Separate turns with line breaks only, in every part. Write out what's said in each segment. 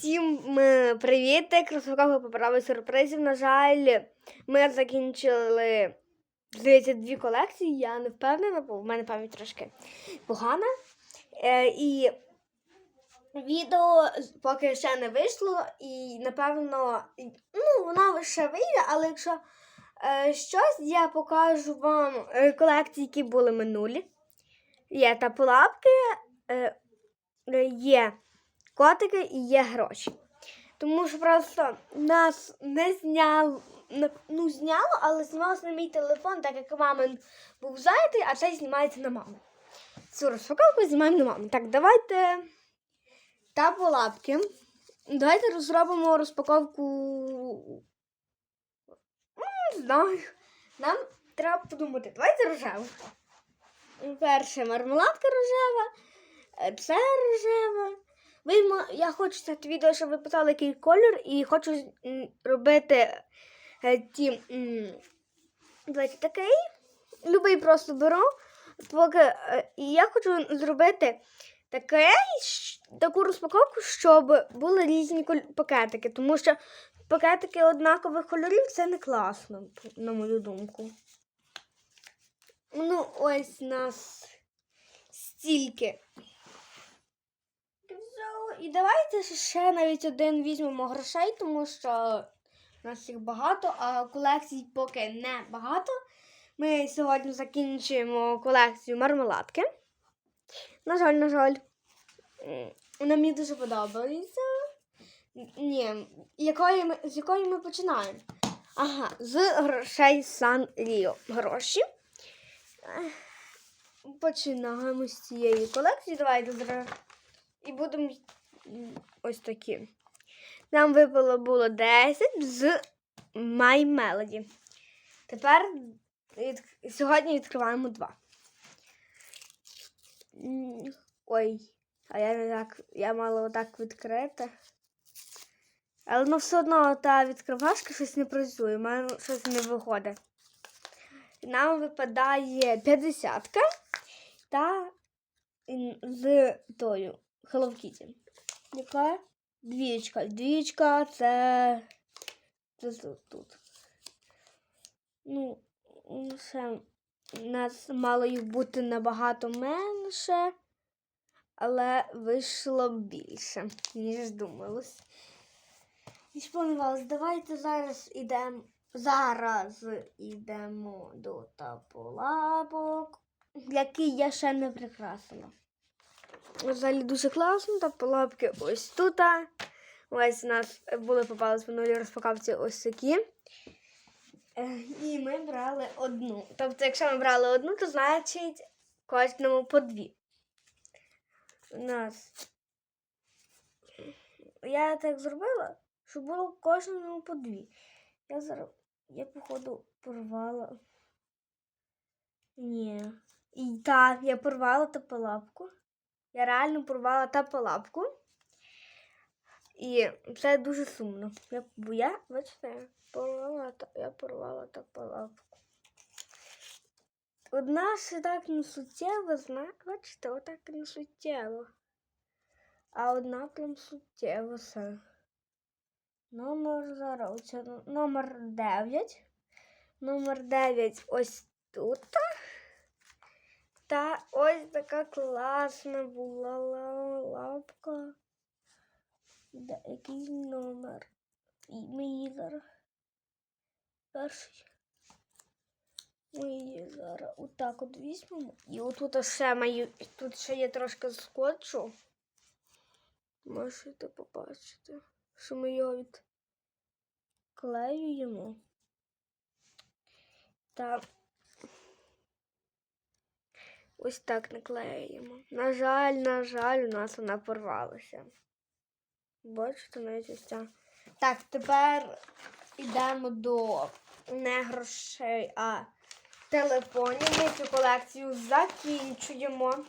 Всім е, привіт! Розпаковка поправи сюрпризів. На жаль, ми закінчили здається, дві колекції. Я не впевнена, бо в мене пам'ять трошки погана. Е, і відео поки ще не вийшло, і напевно, ну, воно ще вийде, але якщо е, щось, я покажу вам е, колекції, які були минулі. Є тапулапки, е, е, є котики і є гроші. Тому що просто нас не зняло, ну зняло, але знімалося на мій телефон, так як мамин був зайнятий, а цей знімається на маму. Цю розпаковку знімаємо на маму. Так, давайте тапулапки. Давайте розробимо розпаковку. Не знаю. Нам треба подумати. Давайте рожеву. Перше мармеладка рожева, це рожева. Ви, я хочу це відео, щоб ви писали, який колір, і хочу робити е, ті. Такий. Любий просто беру. Поки, е, і я хочу зробити таке, таку розпаковку, щоб були різні пакетики. Тому що пакетики однакових кольорів це не класно, на мою думку. Ну, ось нас стільки. І давайте ще навіть один візьмемо грошей, тому що у нас їх багато, а колекцій поки не багато. Ми сьогодні закінчуємо колекцію мармеладки. На жаль, на жаль, вона мені дуже подобається. Ні, якої ми, з якої ми починаємо? Ага, з грошей Сан Ріо. Гроші. Починаємо з цієї колекції. Давайте зра... І будемо ось такі. Нам випало було 10 з My Melody. Тепер від... сьогодні відкриваємо два. М, Ой, а я не так. Я мала отак відкрити. Але ну все одно та відкривашка щось не працює, в мене щось не виходить. Нам випадає 50 та з тою Hello Kitty. Яка? Двічка. Двічка це. Це тут. Ну, м, ще нас мало їх бути набагато менше, але вийшло більше, ніж думалось. І планувалось, давайте зараз ідемо. Зараз ідемо до таполапок, які я ще не прикрасила. Взагалі дуже класно, таполапки ось тут. Ось у нас були попались в минулій розпаковці ось такі. Е, І ми брали одну. Тобто, якщо ми брали одну, то значить кожному по дві. У нас. Я так зробила, щоб було кожному по дві. Я зараз. Я, походу, порвала. Ні. І так, я порвала тапалапку. Я реально порвала тапалапку. І це дуже сумно. Я, бо я, бачите, порвала, та- я порвала тапалапку. Одна ще так не суттєво, бачите, отак не суттєво. А одна прям суттєво все. Номер зараз. Оце номер 9. Номер 9 ось тут. Та ось така класна була лапка. Де який номер? Ми її зараз. Перший. Ми її зараз отак от візьмемо. І отут ще маю. Тут ще є трошки скотчу. Можете побачити, що ми його відклеюємо. Та ось так наклеюємо. На жаль, на жаль, у нас вона порвалася. Бачите, навіть ось ця. Так, тепер йдемо до не грошей, а телефонів. Ми цю колекцію закінчуємо.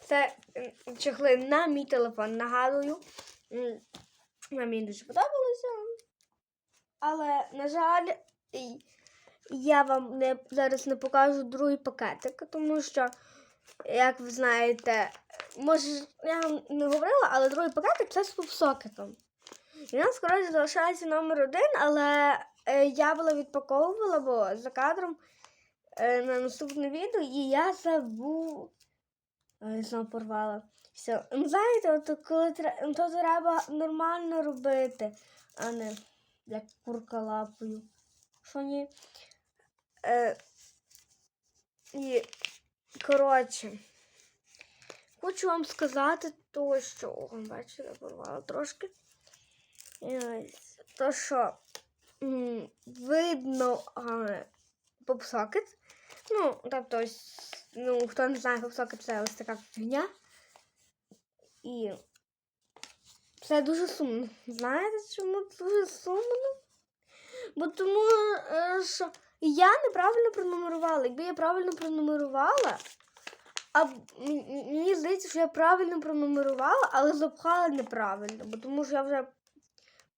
Це чехли на мій телефон. Нагадую. м, Мені дуже подобалося. Але, на жаль, я вам не, зараз не покажу другий пакетик, тому що, як ви знаєте, може, я вам не говорила, але другий пакетик це з попсокетом. І у нас, коротше, залишається номер один, але е, я була відпаковувала, бо за кадром е, на наступне відео, і я забув. Ой, знову порвала. Все. Ну, знаєте, от коли тре- то треба нормально робити, а не як курка лапою. Що ні? Е, і, коротше, хочу вам сказати то, що. О, бачите, порвала трошки. І ось, То, що м, видно попсокет. Ну, тобто, ось, ну, хто не знає, попсокет це ось така фігня. І це дуже сумно. Знаєте, чому дуже сумно? Бо тому, е, що я неправильно пронумерувала. Якби я правильно пронумерувала, а мені здається, що я правильно пронумерувала, але запхала неправильно, бо тому що я вже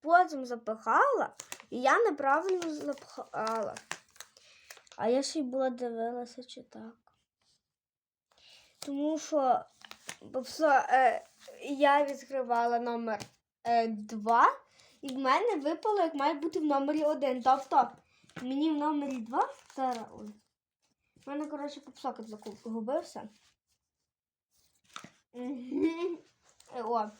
потім запихала, і я неправильно запхала. А я ще й була дивилася, чи так. Тому що попсо, е, я відкривала номер 2, і в мене випало, як має бути в номері 1. Тобто мені в номері 2 зараз. Ой. У мене, коротше, попсокет загубився. О.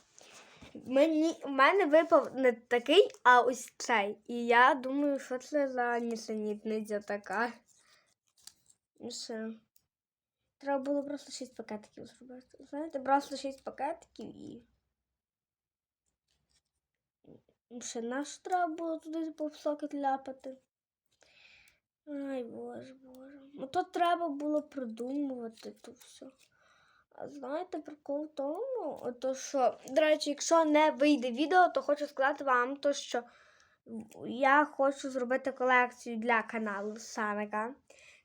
Мені, в мене випав не такий, а ось цей. І я думаю, що це за нісенітниця така. І все. Треба було просто 6 пакетиків зробити. Знаєте, просто 6 пакетиків і. Ще наш треба було туди попсокет ляпати. Ай, боже, боже. Ну то треба було придумувати то все. А знаєте, прикол в тому, то що, до речі, якщо не вийде відео, то хочу сказати вам, то що я хочу зробити колекцію для каналу Саника.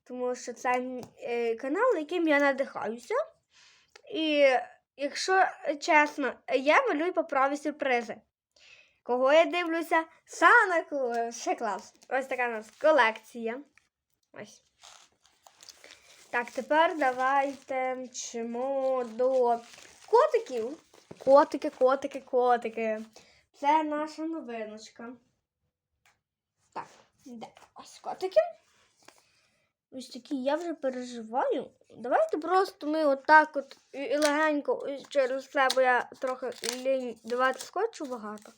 Тому що це е, канал, яким я надихаюся. І якщо чесно, я малюю паперові сюрпризи. Кого я дивлюся? Санику. Ще клас. Ось така у нас колекція. Ось. Так, тепер давайте мчимо до котиків. Котики, котики, котики. Це наша новиночка. Так, де? Ось котики. Ось такі я вже переживаю. Давайте просто ми отак от і- легенько через це, бо я трохи лінь давати скотчу багато.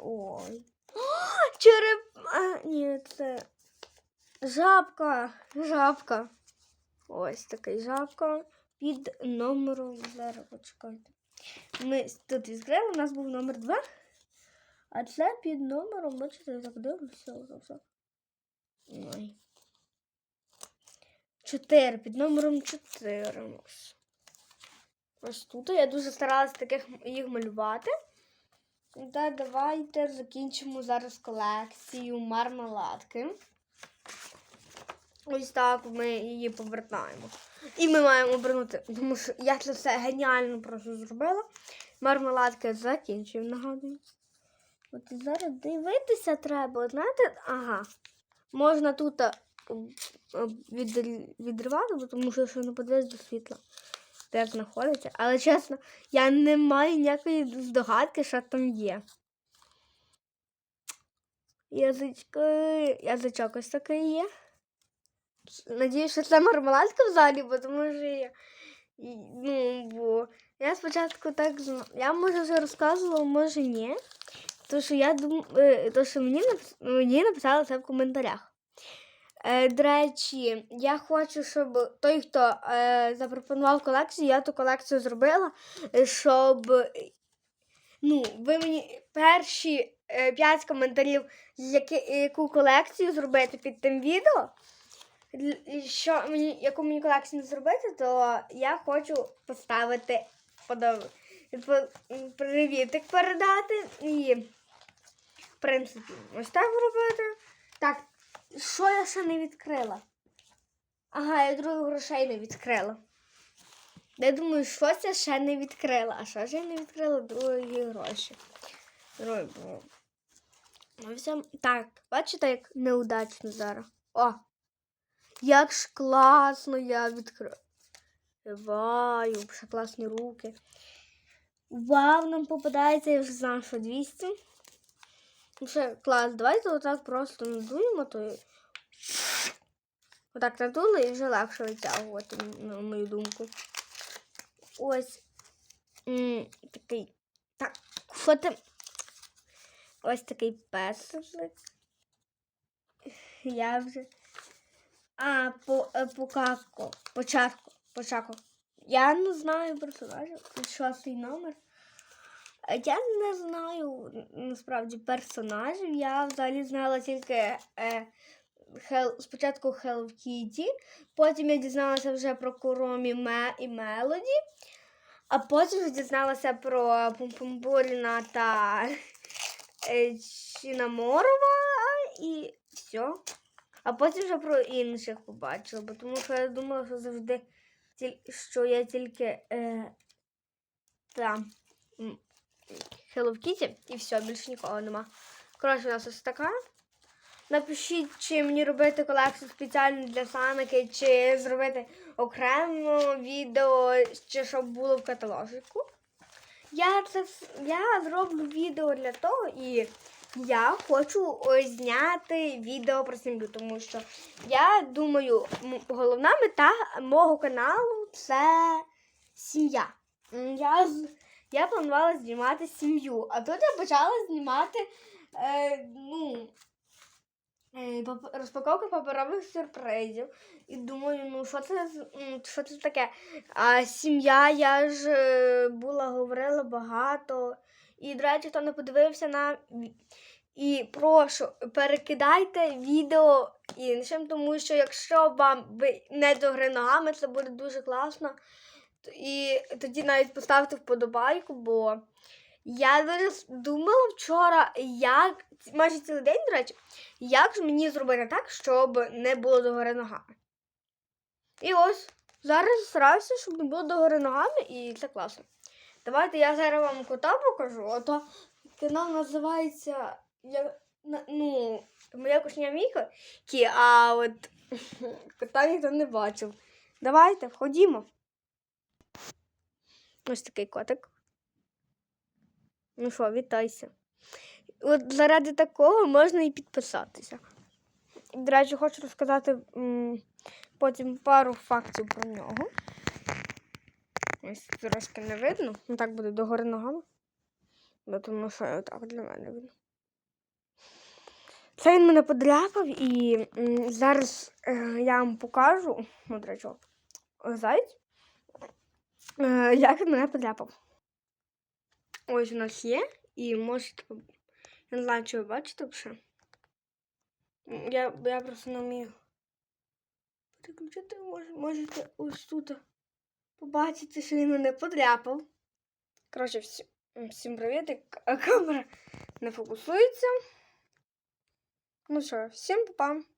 Ой. О, череп. А, ні, це жабка. Жабка. Ось такий жабка під номером. Зараз почекайте. Ми тут відкрили, у нас був номер 2. А це під номером, бачите, так все. Ой. 4, під номером 4. Ось. Ось тут. Я дуже старалася таких їх малювати. Та давайте закінчимо зараз колекцію мармеладки. Ось так ми її повертаємо. І ми маємо обернути, тому що я це все геніально просто зробила. Мармеладки закінчив, нагадую. От зараз дивитися треба. Знаєте, ага. Можна тут а, відр- відривати, тому що якщо не подивись до світла, де знаходиться. Але чесно, я не маю ніякої здогадки, що там є. Язички, язичок ось такий є. Надіюсь, що це мармеладка в залі, бо тому що я. Ну, бо я спочатку так Я може вже розказувала, може ні. То, що я дум... е, то, що мені, мені написали це в коментарях. Е, до речі, я хочу, щоб той, хто е, запропонував колекцію, я ту колекцію зробила, щоб ну, ви мені перші е, 5 коментарів, які, яку колекцію зробити під тим відео. Що мені, яку мені колекцію зробити, то я хочу поставити подов... привітик передати і, в принципі, ось так робити. Так, що я ще не відкрила? Ага, я других грошей не відкрила. Я думаю, що це ще не відкрила. А що ж я не відкрила другі гроші? Ну. Так, бачите, як неудачно зараз. О! Як ж класно я відкрила. Ваю, ще класні руки. Вау, нам попадається, я вже знаю, що 200. Ну, ще клас, давайте отак просто надуємо, то отак надули і вже легше витягувати, на мою думку. Ось м, такий. Так, що ти? Ось такий песик. Я вже. А, по, е, по. Початку. Початку. Я не знаю персонажів. Шостий номер. Я не знаю насправді персонажів. Я взагалі знала тільки е, Хел, спочатку Hello Kitty, потім я дізналася вже про Куромі Ме і Мелоді, а потім дізналася про Пумпумбуріна та е, Чінаморова і все. А потім вже про інших побачила, бо тому що я думала, що завжди що я тільки е, там Hello Kitty і все, більше нікого нема. Коротше, у нас ось така. Напишіть, чи мені робити колекцію спеціально для Саники, чи зробити окремо відео, чи щоб було в каталожику. Я це я зроблю відео для того і я хочу зняти відео про сім'ю, тому що я думаю, головна мета мого каналу це сім'я. Я, я планувала знімати сім'ю, а тут я почала знімати е, ну, е, розпаковка паперових сюрпризів. І думаю, ну що це, що це таке? А сім'я, я ж е, була говорила багато. І, до речі, хто не подивився на. І прошу, перекидайте відео іншим, тому що якщо вам ви не до гри це буде дуже класно. І тоді навіть поставте вподобайку, бо я думала вчора, як майже цілий день, до речі, як ж мені зробити так, щоб не було до гори ногами. І ось зараз стараюся, щоб не було до гори ногами, і це класно. Давайте я зараз вам кота покажу. Ото канал називається я, ну, Моя кушня Міка, а от кота ніхто не бачив. Давайте, входімо. Ось такий котик. Ну що, вітайся. От заради такого можна і підписатися. До речі, хочу розказати м, потім пару фактів про нього. Ось трошки не видно. Ну так буде догори ногами. Бо тому що так для мене видно. Це він мене подряпав і м, зараз е, я вам покажу, ну, до речі, зайць, як він мене подряпав. Ось у нас є, і можете. Я не знаю, чи ви бачите вже. Я, я просто не вмію. Переключити можете ось тут побачити, що він мене подряпав. Коротше, всі, м, всім привіт. Камера не фокусується. Ну що, всім па-па.